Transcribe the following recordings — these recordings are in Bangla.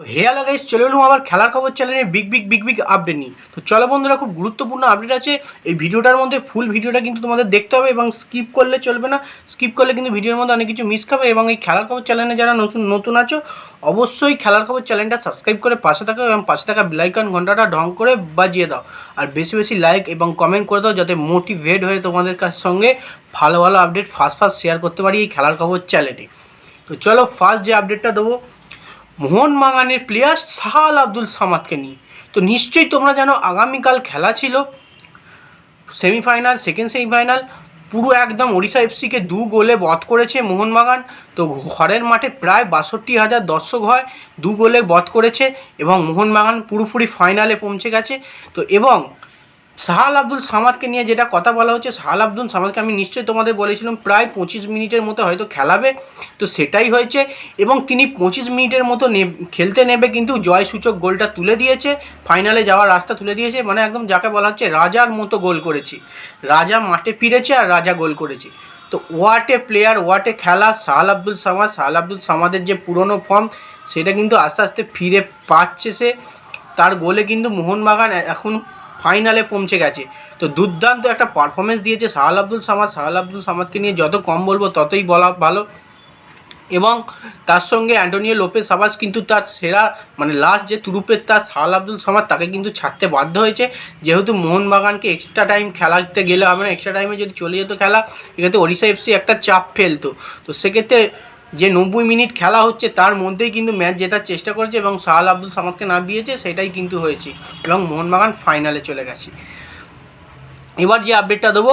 তো হে হ্যালো গাইস চলে এলাম আবার খেলার খবর চ্যানেলে big big big big update নিয়ে। তো চলো বন্ধুরা, খুব গুরুত্বপূর্ণ আপডেট আছে। এই ভিডিওটার মধ্যে ফুল ভিডিওটা কিন্তু তোমাদের দেখতে হবে এবং স্কিপ করলে চলবে না। স্কিপ করলে কিন্তু ভিডিওর মধ্যে অনেক কিছু মিস খাবে এবং এই খেলার খবর চ্যানেলে যারা নতুন নতুন আছো, অবশ্যই খেলার খবর চ্যানেলটা সাবস্ক্রাইব করে পাশে থাকো এবং পাশে থাকা বেলাইকন ঘন্টাটা ঢং করে বাজিয়ে দাও। আর বেশি বেশি লাইক এবং কমেন্ট করে দাও যাতে মোটিভেট হয়ে তোমাদের কাছ সঙ্গে ভালো ভালো আপডেট ফার্স্ট ফার্স্ট শেয়ার করতে পারি এই খেলার খবর চ্যানেলে তো চলো ফার্স্ট যে আপডেটটা দেবো মোহনবাগানের প্লেয়ার সাহাল আব্দুল সামাদকে নিয়ে। তো নিশ্চয়ই তোমরা জানো আগামীকাল খেলা ছিল, সেমিফাইনাল সেকেন্ড সেমিফাইনাল, পুরো একদম ওড়িশা এফসিকে দু গোলে বধ করেছে মোহনবাগান তো ঘরের মাঠে প্রায় বাষট্টি হাজার দর্শক হয়, দু গোলে বধ করেছে এবং মোহনবাগান পুরোপুরি ফাইনালে পৌঁছে গেছে। তো এবং সাহাল আব্দুল সামাদকে নিয়ে যেটা কথা বলা হচ্ছে, সাহাল আব্দুল সামাদকে আমি নিশ্চয়ই তোমাদের বলেছিলাম, প্রায় পঁচিশ মিনিটের মতো হয়তো খেলাবে, তো সেটাই হয়েছে। এবং তিনি পঁচিশ মিনিটের মতো খেলতে নেবে কিন্তু জয়সূচক গোলটা তুলে দিয়েছে, ফাইনালে যাওয়ার রাস্তা তুলে দিয়েছে মানে একদম যাকে বলা হচ্ছে রাজার মতো গোল করেছি। রাজা মাঠে ফিরেছে আর রাজা গোল করেছে। তো ওয়াট প্লেয়ার ওয়াট খেলা, সাহাল আব্দুল সামাদ, সাহাল আব্দুল সামাদের যে পুরনো ফর্ম সেটা কিন্তু আস্তে আস্তে ফিরে পাচ্ছে সে। তার গোলে কিন্তু মোহনবাগান এখন ফাইনালে পৌঁছে গেছে। তো দুর্দান্ত একটা পারফরমেন্স দিয়েছে সাহাল আব্দুল সামাদ। সাহাল আব্দুল সামাদকে নিয়ে যত কম বলব ততই বলা ভালো। এবং তার সঙ্গে অ্যান্টোনিও লোপেস সাবাস কিন্তু তার সেরা মানে লাস্ট যে তুরুপের তার সাহাল আব্দুল সামাদ, তাকে কিন্তু ছাড়তে বাধ্য হয়েছে। যেহেতু মোহনবাগানকে এক্সট্রা টাইম খেলাতে গেলে হবে না। এক্সট্রা টাইমে যদি চলে যেত খেলা, এক্ষেত্রে ওড়িশা এফসি একটা চাপ ফেলতো। তো সেক্ষেত্রে যে নব্বই মিনিট খেলা হচ্ছে, তার মধ্যেই কিন্তু ম্যাচ জেতার চেষ্টা করেছে এবং সাহাল আব্দুল সামাদকে না দিয়েছে, সেটাই কিন্তু হয়েছে এবং মোহনবাগান ফাইনালে চলে গেছে। এবার যে আপডেটটা দেবো,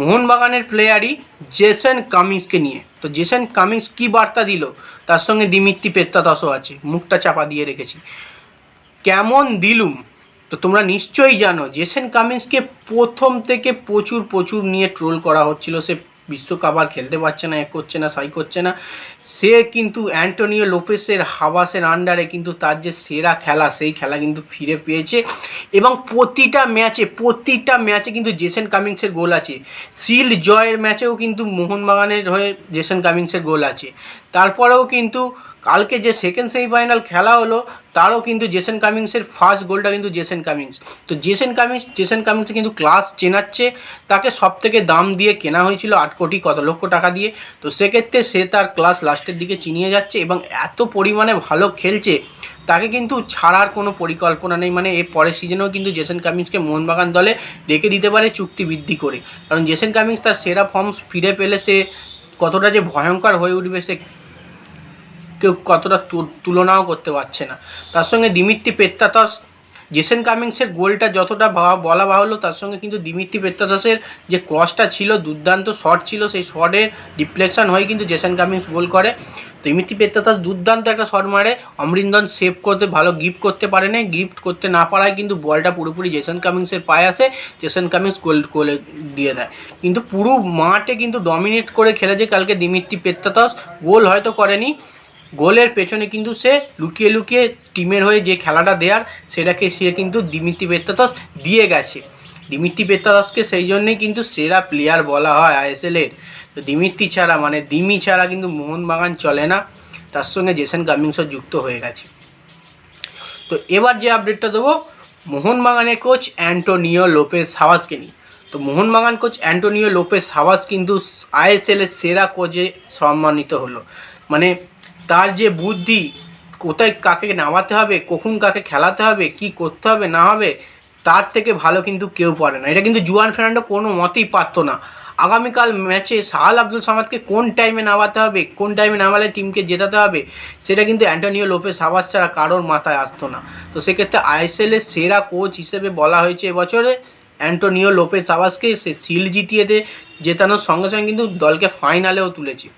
মোহনবাগানের প্লেয়ারই জেসন কামিংসকে নিয়ে। তো জেসন কামিংস কী বার্তা দিল? তার সঙ্গে দিমিত্রি পেত্তাতসও আছে, মুখটা চাপা দিয়ে রেখেছি। কেমন দিলুম? তো তোমরা নিশ্চয়ই জানো, জেসন কামিন্সকে প্রথম থেকে প্রচুর প্রচুর নিয়ে ট্রোল করা হচ্ছিল, সে বিশ্বকাপ আর খেলতে পারছে না, এ করছে না, সাই করছে না। সে কিন্তু অ্যান্টোনিও লোপেসের হাবাসের আন্ডারে কিন্তু তার যে সেরা খেলা, সেই খেলা কিন্তু ফিরে পেয়েছে। এবং প্রতিটা ম্যাচে প্রতিটা ম্যাচে কিন্তু জেসেন কামিংসের গোল আছে। সিল জয়ের ম্যাচেও কিন্তু মোহনবাগানের হয়ে জেসন কামিংসের গোল আছে। তারপরেও কিন্তু কালকে যে সেকেন্ড সেমিফাইনাল খেলা হলো, তারও কিন্তু জেসন কামিংসের ফার্স্ট গোলটা কিন্তু জেসন কামিংস তো জেসন কামিংস জেসন কামিংস কিন্তু ক্লাস চেনাচ্ছে, তাকে সব থেকে দাম দিয়ে কেনা হয়েছিল আট কোটি কত লক্ষ টাকা দিয়ে। তো সেক্ষেত্রে সে তার ক্লাস লাস্টের দিকে চিনিয়ে যাচ্ছে এবং এত পরিমাণে ভালো খেলছে, তাকে কিন্তু ছাড়ার কোনো পরিকল্পনা নেই। মানে এর পরের সিজনেও কিন্তু জেসন কামিংসকে মোহনবাগান দলে রেখে দিতে পারে চুক্তি বৃদ্ধি করে। কারণ জেসন কামিংস তার সেরা ফর্ম ফিরে পেলে সে কতটা যে ভয়ঙ্কর হয়ে উঠবে সে কেউ কতটা তুলনাও করতে পারছে না। তার সঙ্গে দিমিত্রি পেত্তাতস জেসেন কামিংসের গোলটা যতটা বলা বাহুল্য, তার সঙ্গে কিন্তু দিমিত্রি পেত্তাতসের যে ক্রসটা ছিল, দুর্দান্ত শট ছিল, সেই শটের ডিফ্লেকশন হয়ে কিন্তু জেসেন কামিংস গোল করে। দিমিত্রি পেত্তাতস দুর্দান্ত একটা শট মারে। অমরিন্দন সেভ করতে, ভালো গিফট করতে পারে না গিফট করতে না পারায় কিন্তু বলটা পুরোপুরি জেসন কামিংসের পায়ে আসে। জেসন কামিংস গোল, গোলে দিয়ে দেয়। কিন্তু পুরো মাঠে কিন্তু ডমিনেট করে খেলেছে কালকে দিমিত্রি পেত্তাতস গোল হয়তো করেনি। গোলের পেছনে কিন্তু সে লুকিয়ে লুকিয়ে টিমের হয়ে যে খেলাটা দেওয়ার সেটাকে সে কিন্তু দিমিত্রি পেত্তাতস দিয়ে গেছে। দিমিত্রি পেত্তাতসকে সেই জন্যই কিন্তু সেরা প্লেয়ার বলা হয় আইএসএলের তো দিমিত্রি ছাড়া মানে দিমি ছাড়া কিন্তু মোহনবাগান চলে না। তার সঙ্গে জেসন কামিংসও যুক্ত হয়ে গেছে। তো এবার যে আপডেটটা দেবো, মোহনবাগানের কোচ অ্যান্টোনিও লোপেস হাওয়াসকে নিয়ে। তো Mohun Bagan coach Antonio Lopez Habas কিন্তু আইএসএলের সেরা কোচে সম্মানিত হলো। মানে তার যে বুদ্ধি, কোথায় কাকে নামাতে হবে, কখন কাকে খেলাতে হবে, কি করতে হবে, না হবে, তার থেকে ভালো কিন্তু কেউ পারে না। এটা কিন্তু জুয়ান ফের্নান্ডো কোনো মতেই পারতো না। আগামীকাল ম্যাচে সাহাল আব্দুল সামাদকে কোন টাইমে নামাতে হবে, কোন টাইমে নামালে টিমকে জেতাতে হবে, সেটা কিন্তু অ্যান্টোনিও লোপে হাওয়াস ছাড়া কারোর মাথায় আসতো না। তো সেক্ষেত্রে আইএসএলের সেরা কোচ হিসেবে বলা হয়েছে এবছরে অ্যান্টোনিও লোপেস হাওয়াসকে সে সিল জিতিয়ে দে, জেতানোর সঙ্গে সঙ্গে কিন্তু দলকে ফাইনালেও তুলেছে।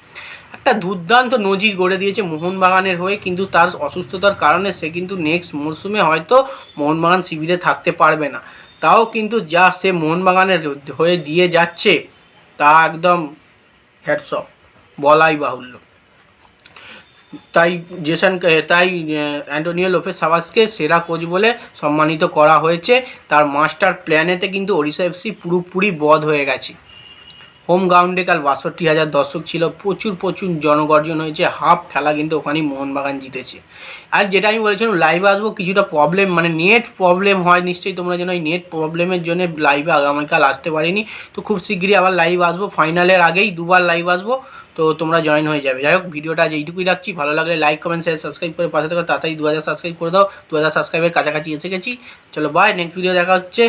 একটা দুর্দান্ত নজির গড়ে দিয়েছে মোহনবাগানের হয়ে, কিন্তু তার অসুস্থতার কারণে সে কিন্তু নেক্সট মরশুমে হয়তো মোহনবাগান শিবিরে থাকতে পারবে না। তাও কিন্তু যা সে মোহনবাগানের হয়ে দিয়ে যাচ্ছে, তা একদম হ্যাটসঅপ বলাই বাহুল্য। তাই জেসন, তাই অ্যান্টোনিও লোপেস সাবাসকে সেরা কোচ বলে সম্মানিত করা হয়েছে। তার মাস্টার প্ল্যানেতে কিন্তু ওড়িশা এফসি পুরোপুরি বধ হয়ে গেছে। হোম গ্রাউন্ডে কাল বাষট্টি হাজার দর্শক ছিল। প্রচুর প্রচুর জনগর্জন হয়েছে। হাফ খেলা কিন্তু ওখানেই মোহনবাগান জিতেছে। আর যেটা আমি বলেছিলাম লাইভে আসব, কিছুটা প্রবলেম মানে নেট প্রবলেম হয় নিশ্চয়ই তোমরা যেন ওই নেট প্রবলেমের জন্য লাইভে আগামীকাল আসতে পারিনি। তো খুব শিগগিরই আবার লাইভ আসব। ফাইনালের আগেই দুবার লাইভ আসব। তো তোমরা জয়েন হয়ে যাবে। যাই হোক, ভিডিওটা আজ এইটুকুই রাখছি। ভালো লাগলে লাইক কমেন্ট শেয়ার সাবস্ক্রাইব করে পাশে থাকো তাড়াতাড়ি দু হাজার সাবস্ক্রাইব করে দাও। দু হাজার সাবস্ক্রাইবের কাছাকাছি এসে গেছি। চলো বাই নেক্সট ভিডিও দেখা হচ্ছে।